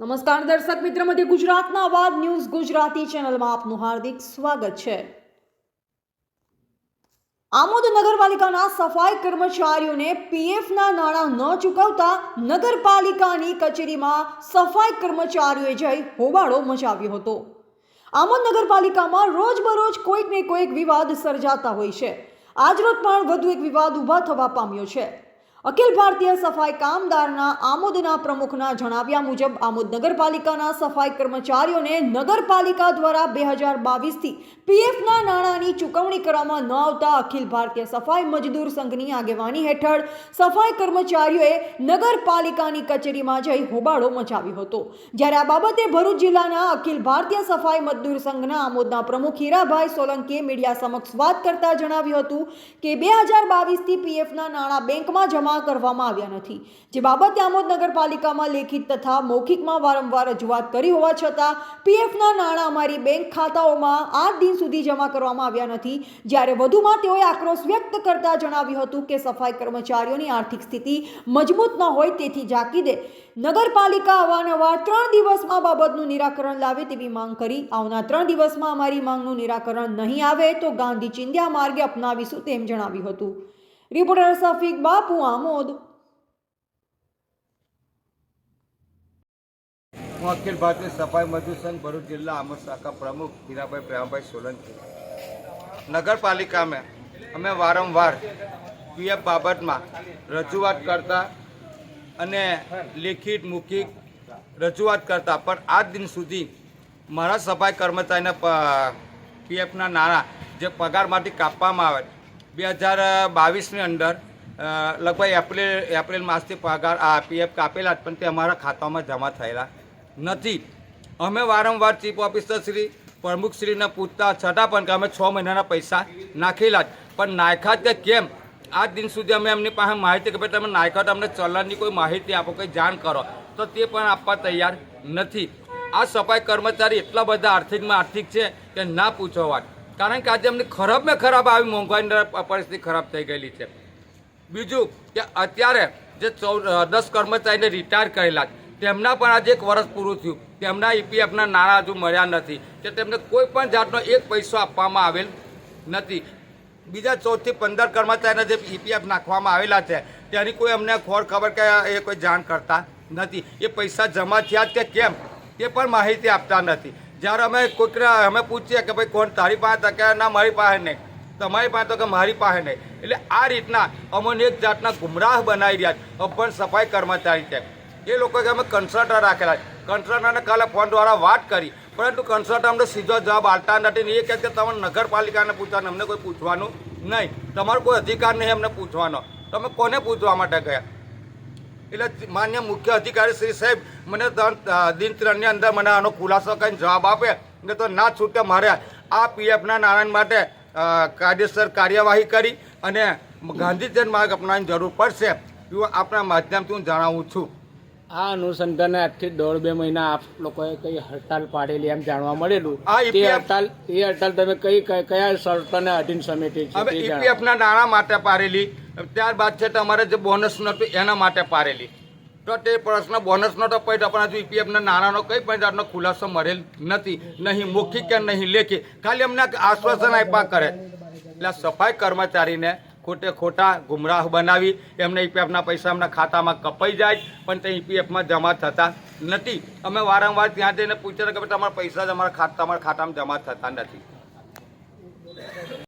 નમસ્કાર દર્શક મિત્ર, મધ્ય ગુજરાતના અવાજ ન્યૂઝ ગુજરાતી ચેનલમાં આપનું હાર્દિક સ્વાગત છે. આમોદ નગરપાલિકાના સફાઈ કર્મચારીઓને પીએફના નાણાં ન ચૂકવતા નગરપાલિકાની કચેરીમાં સફાઈ કર્મચારીઓએ જઈ હોબાળો મચાવ્યો હતો. આમોદ નગરપાલિકામાં રોજબરોજ કોઈક ને કોઈક વિવાદ સર્જાતા હોય છે. આજરોજ પણ વધુ એક વિવાદ ઊભા થવા પામ્યો છે. અખિલ ભારતીય સફાઈ કામદારના આમોદના પ્રમુખના જણાવ્યા મુજબ, આમોદ નગરપાલિકાના સફાઈ કર્મચારીઓને નગરપાલિકા દ્વારા બે હજાર બાવીસથી પીએફના નાણાંની ચૂકવણી કરવામાં ન આવતા અખિલ ભારતીય સફાઈ મજદૂર સંઘની આગેવાની હેઠળ સફાઈ કર્મચારીઓએ નગરપાલિકાની કચેરીમાં જઈ હોબાળો મચાવ્યો હતો. જ્યારે આ બાબતે ભરૂચ જિલ્લાના અખિલ ભારતીય સફાઈ મજદૂર સંઘના આમોદના પ્રમુખ હીરાભાઈ સોલંકીએ મીડિયા સમક્ષ વાત કરતા જણાવ્યું હતું કે, બે હજાર બાવીસથી પીએફના નાણાં બેંકમાં જમા કરવામાં આવ્યા નથી. જે બાબતે આમોદ નગરપાલિકામાં લેખિત તથા મૌખિકમાં વારંવાર રજૂઆત કરી હોવા છતાં, પીએફના નાણાં અમારી બેંક ખાતાઓમાં આઠ દિન સુધી જમા કરવામાં આવ્યા નથી. જ્યારે વધુમાં તેઓએ આક્રોશ વ્યક્ત કરતા જણાવ્યું હતું કે સફાઈ કર્મચારીઓની આર્થિક સ્થિતિ મજબૂત ન હોય તેથી જાકીદે નગરપાલિકા અવારનવાર ત્રણ દિવસમાં બાબતનું નિરાકરણ લાવે તેવી માંગ કરી. આવનાર ત્રણ દિવસમાં અમારી માંગનું નિરાકરણ નહીં આવે તો ગાંધી ચિંધ્યા માર્ગે અપનાવીશું તેમ જણાવ્યું હતું. રિપોર્ટર સફીક બાપુ આમોદ હું અખિલ ભારતીય સફાઈ મજદૂર સંઘ ભરૂચ જિલ્લા આમોદ શાખા પ્રમુખ હીરાભાઈ પ્રેમભાઈ સોલંકી. નગરપાલિકામાં અમે વારંવાર પીએફ બાબતમાં રજૂઆત કરતા અને લેખિત મૌખિક રજૂઆત કરતા. પણ આજ દિન સુધી મારા સફાઈ કર્મચારીના પીએફના નાણાં જે પગારમાંથી કાપવામાં આવે બે હજાર બાવીસની અંદર લગભગ એપ્રિલ એપ્રિલ માસથી પગાર આ પીએફ કાપેલા પણ તે અમારા ખાતામાં જમા થયેલા નથી. અમે વારંવાર ચીફ ઓફિસર શ્રી પ્રમુખશ્રીને પૂછતા, છતાં પણ કે અમે છ મહિનાના પૈસા નાખેલા જ. પણ નાખ્યા તે કેમ? આ દિન સુધી અમે એમની પાસે માહિતી કે ભાઈ તમે નાખ્યા તો અમને ચલણની કોઈ માહિતી આપો, કંઈ જાણ કરો, તો તે પણ આપવા તૈયાર નથી. આ સફાઈ કર્મચારી એટલા બધા આર્થિકમાં આર્થિક છે કે ના પૂછો વાત. કારણ કે આજે અમને ખરાબમાં ખરાબ આવી મોંઘવારીની પરિસ્થિતિ ખરાબ થઈ ગયેલી છે. બીજું કે અત્યારે જે ચૌદ દસ કર્મચારીને રિટાયર કરેલા તેમના પણ આજે એક વર્ષ પૂરું થયું. તેમના ઈપીએફના નાણાં હજુ મળ્યા નથી. કે તેમને કોઈ પણ જાતનો એક પૈસો આપવામાં આવેલ નથી. બીજા ચૌદથી પંદર કર્મચારીને જે ઈપીએફ નાખવામાં આવેલા છે, તેની કોઈ અમને ખોર ખબર કે એ કોઈ જાણ કરતા નથી. એ પૈસા જમા થયા કે કેમ? તે પણ માહિતી આપતા નથી. જ્યારે અમે કોઈકને અમે પૂછીએ કે ભાઈ કોણ તારી પાસે તો કે ના, મારી પાસે નહીં. તમારી પાસે તો કે મારી પાસે નહીં. એટલે આ રીતના અમને એક જાતના ગુમરાહ બનાવી રહ્યા છે અભણ સફાઈ કર્મચારી છે. એ લોકો કે અમે કન્સલ્ટર રાખેલા છે. કન્સલ્ટરને કાલે ફોન દ્વારા વાત કરી. પરંતુ કન્સલ્ટર અમને સીધો જવાબ આપતા નથી ને એ કહે કે તમે નગરપાલિકાને પૂછવાનું, અમને કોઈ પૂછવાનું નહીં. તમારો કોઈ અધિકાર નહીં અમને પૂછવાનો. તમે કોને પૂછવા માટે ગયા? એટલે માન્ય મુખ્ય અધિકારી શ્રી સાહેબ મને દિન ત્રણની અંદર મને આનો ખુલાસો કરીને જવાબ આપે ને તો ના છૂટે મારે આ પીએફના નાણાં માટે કાયદેસર કાર્યવાહી કરી અને ગાંધીજન માર્ગ અપનાવવાની જરૂર પડશે એવું આપણા માધ્યમથી હું જણાવું છું. આ અનુસંધાને આજથી દોઢ બે મહિના આપ લોકોએ કઈ હડતાલ પાડેલી એમ જાણવા મળેલું. આ તે હડતાલ એ હડતાલ તમે કઈ કયા શરતોને અધીન સમિતિ છે ઈપીએફના નાણાં માટે પારેલી ત્યારબાદ છે તમારે જે બોનસ નહોતું એના માટે પારેલી. તો તે પ્રશ્ન બોનસનો તો પણ હજુ ઈપીએફના નાણાંનો કંઈ પણ જાતનો ખુલાસો મળેલ નથી. નહીં મૌખિક કે નહીં લેખી. ખાલી અમને આશ્વાસન આપ્યા કરે. એટલે સફાઈ કર્મચારીને ખોટે ખોટા ગુમરાહ બનાવી, એમને ઈપીએફના પૈસા એમના ખાતામાં કપાઈ જાય, પણ તે ઈપીએફમાં જમા થતા નથી. અમે વારંવાર ત્યાં જઈને પૂછ્યા કે તમારા પૈસા જ અમારા ખાતા, તમારા ખાતામાં જમા થતા નથી.